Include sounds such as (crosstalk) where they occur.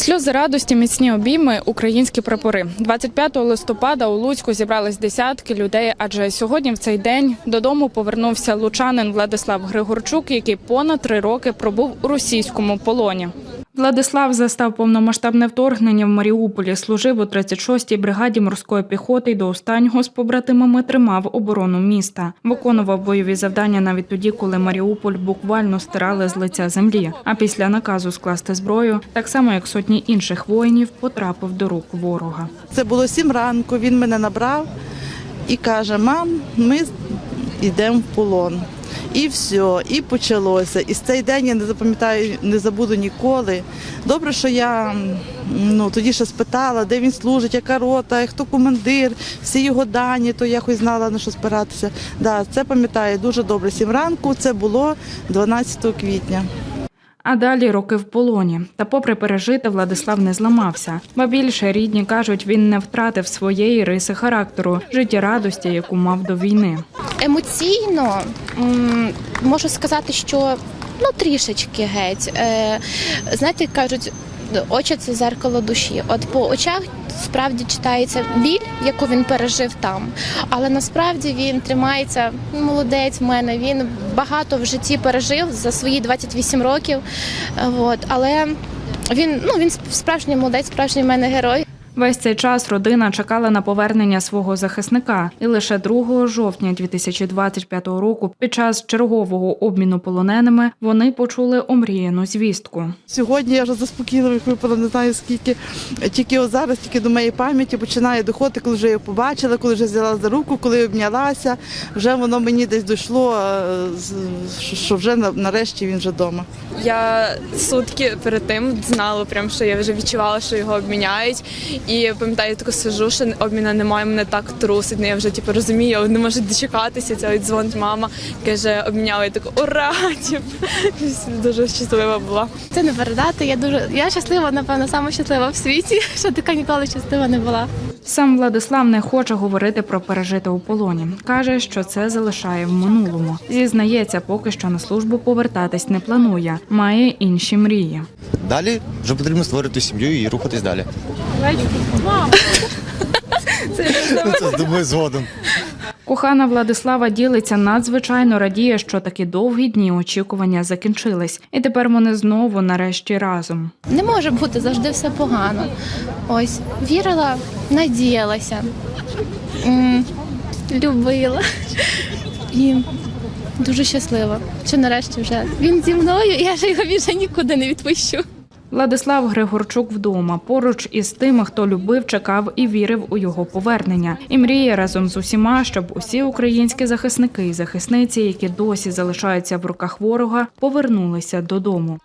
Сльози радості, міцні обійми, українські прапори. 25 листопада у Луцьку зібрались десятки людей, адже сьогодні в цей день додому повернувся лучанин Владислав Григорчук, який понад три роки пробув у російському полоні. Владислав застав повномасштабне вторгнення в Маріуполі, служив у 36-й бригаді морської піхоти і до останнього з побратимами тримав оборону міста. Виконував бойові завдання навіть тоді, коли Маріуполь буквально стирали з лиця землі. А після наказу скласти зброю, так само як сотні інших воїнів, потрапив до рук ворога. Це було сім ранку, він мене набрав і каже: мам, ми йдемо в полон. І все, і почалося. І з цей день я не запам'ятаю, не забуду ніколи. Добре, що я ну, тоді ще спитала, де він служить, яка рота, хто командир, всі його дані, то я хоч знала на що спиратися. Да, це пам'ятаю дуже добре. Сім ранку це було 12 квітня. А далі роки в полоні. Та, попри пережити, Владислав не зламався. Ба більше рідні кажуть, він не втратив своєї риси характеру, життєрадості, яку мав до війни. Емоційно можу сказати, що ну трішечки геть. Е, знаєте, кажуть, очі це зеркало душі. От по очах справді читається біль, яку він пережив там. Але насправді він тримається молодець в мене. Він багато в житті пережив за свої 28 років. От, але він ну він справжній молодець, справжній в мене герой. Весь цей час родина чекала на повернення свого захисника, і лише 2 жовтня 2025 року, під час чергового обміну полоненими, вони почули омріяну звістку. Сьогодні я вже заспокійливих випала, не знаю скільки. Тільки от зараз, тільки до моєї пам'яті починає доходити, коли вже його побачила, коли вже взяла за руку, коли обнялася. Вже воно мені десь дійшло, е, що вже на- нарешті він вже вдома. Я сутки перед тим знала, прям, що я вже відчувала, що його обміняють. І пам'ятаю, я тако сижу, що обміна немає, мене так трусить. Ну, я вже типу, розумію, не можу дочекатися. Цього дзвонить мама, каже, обміняла Я так ура! (laughs) Типу, дуже щаслива була. Це не передати. Я дуже я щаслива, напевно, саме щаслива в світі, (laughs) що така ніколи щаслива не була. Сам Владислав не хоче говорити про пережите у полоні. каже, що це залишає в минулому. Зізнається, поки що на службу повертатись не планує, має інші мрії. Далі вже потрібно створити сім'ю і рухатись далі. (laughs) Це думаю згодом. Кохана Владислава ділиться надзвичайно радіє, що такі довгі дні очікування закінчились, і тепер вони знову нарешті разом. Не може бути завжди все погано. Ось вірила, надіялася, любила і дуже щаслива, що нарешті вже він зі мною, і я ж його більше нікуди не відпущу. Владислав Григорчук вдома поруч із тими, хто любив, чекав і вірив у його повернення, і мріє разом з усіма, щоб усі українські захисники і захисниці, які досі залишаються в руках ворога, повернулися додому.